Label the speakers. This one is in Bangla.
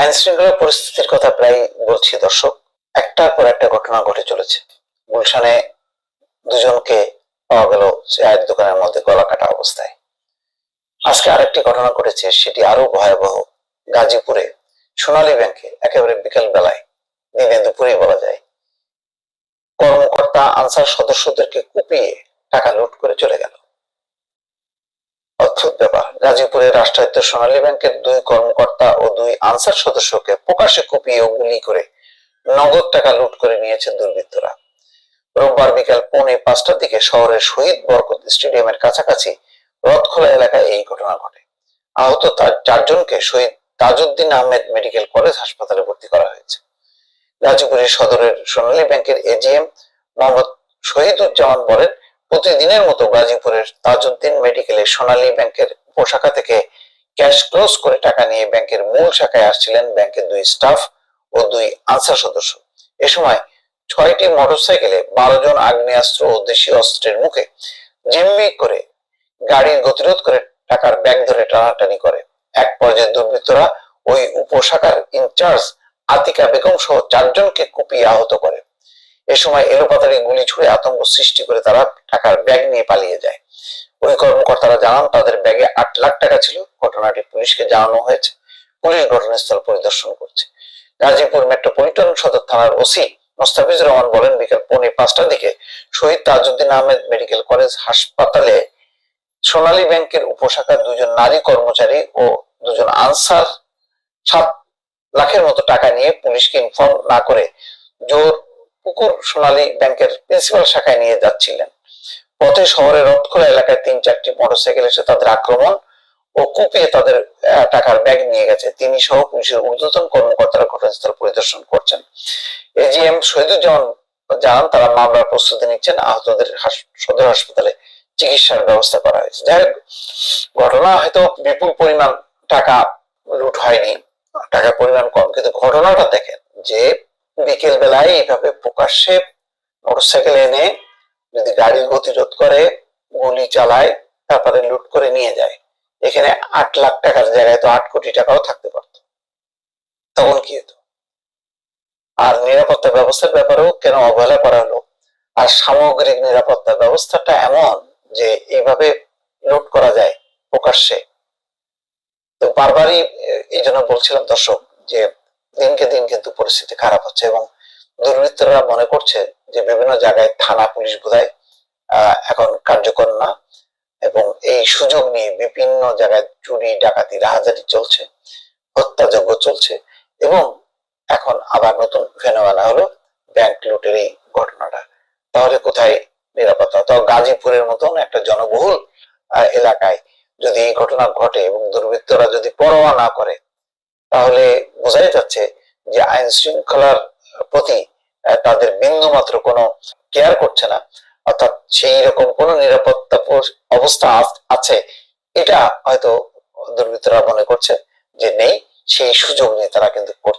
Speaker 1: আইন শৃঙ্খলা পরিস্থিতির কথা প্রায় বলছি, দর্শক। একটার পর একটা ঘটনা ঘটে চলেছে। গুলশানে দুজনকে পাওয়া গেল চায়ের দোকানের মধ্যে গলা কাটা অবস্থায়। আজকে আরেকটি ঘটনা ঘটেছে, সেটি আরও ভয়াবহ। গাজীপুরে সোনালী ব্যাংকে একেবারে বিকেল বেলায় দিনে দুপুরে বলা যায়, কর্মকর্তা আনসার সদস্যদেরকে কুপিয়ে টাকা লুট করে চলে গেল। গাজীপুরের রাষ্ট্রায়ত্ত সোনালী ব্যাংকের দুই কর্মকর্তা ও দুই আনসার সদস্যকে প্রকাশ্যে কুপিয়ে ও গুলি করে নগদ টাকা লুট করে দুর্বৃত্তরা। রোববার পৌনে পাঁচটার দিকে শহরের শহীদ বরকত স্টেডিয়ামের কাছাকাছি রথখোলা এলাকায় এই ঘটনা ঘটে। আহত তার চারজনকে শহীদ তাজউদ্দিন আহমেদ মেডিকেল কলেজ হাসপাতালে ভর্তি করা হয়েছে। গাজীপুরের সদরের সোনালী ব্যাংকের এজিএম মোহাম্মদ শহীদুজ্জামান বলেন প্রতিদিনের মতো গাজীপুরের তাজউদ্দিন মেডিকেলে সোনালী ব্যাংকের উপশাখা থেকে ক্যাশ ক্লোজ করে টাকা নিয়ে ব্যাংকের মূল শাখায় আসছিলেন ব্যাংকের দুই স্টাফ ও দুই আনসার সদস্য। এ সময় ছয়টি মোটরসাইকেলে বারো জন আগ্নেয়াস্ত্র ও দেশীয় অস্ত্রের মুখে জিম্মি করে গাড়ির গতিরোধ করে টাকার ব্যাগ ধরে টানাটানি করে। এক পর্যায়ে দুর্বৃত্তরা ওই উপশাখার ইনচার্জ আতিকা বেগম সহ চারজনকে কুপিয়ে আহত করে। এ সময় এলোপাতাড়ি গুলি ছুড়ে আতঙ্ক সৃষ্টি করে তারা টাকার ব্যাগ নিয়ে পালিয়ে যায়। ওই কর্মকর্তারা জানান, তাদের ব্যাগে আট লাখ টাকা ছিল। ঘটনাটি পুলিশকে জানানো হয়েছে। পুলিশ ঘটনাস্থল পরিদর্শন করছে। গাজীপুর মেট্রোপলিটন সদর থানার ওসি মোস্তাফিজুর রহমান বলেন, বিকেল পৌনে পাঁচটার দিকে শহীদ তাজউদ্দিন আহমেদ মেডিকেল কলেজ হাসপাতালে সোনালী ব্যাংকের উপশাখার দুজন নারী কর্মচারী ও দুজন আনসার সাত লাখের মতো টাকা নিয়ে পুলিশকে ইনফর্ম না করে জোর পুকুর সোনালী ব্যাংকের প্রিন্সিপাল শাখায় নিয়ে যাচ্ছিলেন। পথে শহরের রথখোলা এলাকায় তিন চারটি মোটরসাইকেল এসে তাদের আক্রমণ ও কুপিয়ে তাদের টাকার ব্যাগ নিয়ে গেছে। তিনি সহ পুলিশের ঊর্ধ্বতন কর্মকর্তারা ঘটনাস্থল পরিদর্শন করছেন। এজিএম শহীদুজ্জামান জানান, তারা মামলার প্রস্তুতি নিচ্ছেন। আহতদের সদর হাসপাতালে চিকিৎসার ব্যবস্থা করা হয়েছে। যাই ঘটনা হয়তো বিপুল পরিমাণ টাকা লুট হয়নি। টাকার পরিমাণ কম, কিন্তু ঘটনাটা দেখেন যে বিকেল বেলায় এইভাবে প্রকাশ্যে মোটরসাইকেল এনে যদি গাড়ির গতিরোধ করে, গুলি চালায়, তারপরে লুট করে নিয়ে যায়। এখানে আট লাখ টাকার জায়গায় তো আট কোটি টাকাও থাকতে পারত। তখন কি হতো? আর নিরাপত্তা ব্যবস্থার ব্যাপারেও কেন অবহেলা করা হলো আর সামগ্রিক নিরাপত্তা ব্যবস্থাটা এমন যে এইভাবে লুট করা যায় প্রকাশ্যে। তো বারবারই এই জন্য বলছিলাম দর্শক যে দিনকে দিন কিন্তু পরিস্থিতি খারাপ হচ্ছে এবং দুর্বৃত্তরা মনে করছে যে বিভিন্ন জায়গায় থানা পুলিশ বোধহয় এখন কার্যকর না এবং এই সুযোগ নিয়ে বিভিন্ন জায়গায় চুরি, ডাকাতি, রাহাজারি চলছে, হত্যাযজ্ঞ চলছে এবং এখন আবার নতুন ফেনো আনা হলো ব্যাংক লুটের এই ঘটনাটা। তাহলে কোথায় নিরাপত্তা? তো গাজীপুরের মতন একটা জনবহুল এলাকায় যদি এই ঘটনা ঘটে এবং দুর্বৃত্তরা যদি পরোয়া না করে তাহলে বোঝাই যাচ্ছে যে আইন শৃঙ্খলার প্রতি তাদের বিন্দু মাত্র কোনো কেয়ার করছে না। অর্থাৎ সেই রকম কোনো নিরাপত্তা অবস্থা আছে। এটা হয়তো দুর্বৃত্তরা মনে করছে যে নেই, সেই সুযোগ নিয়ে তারা কিন্তু করছে।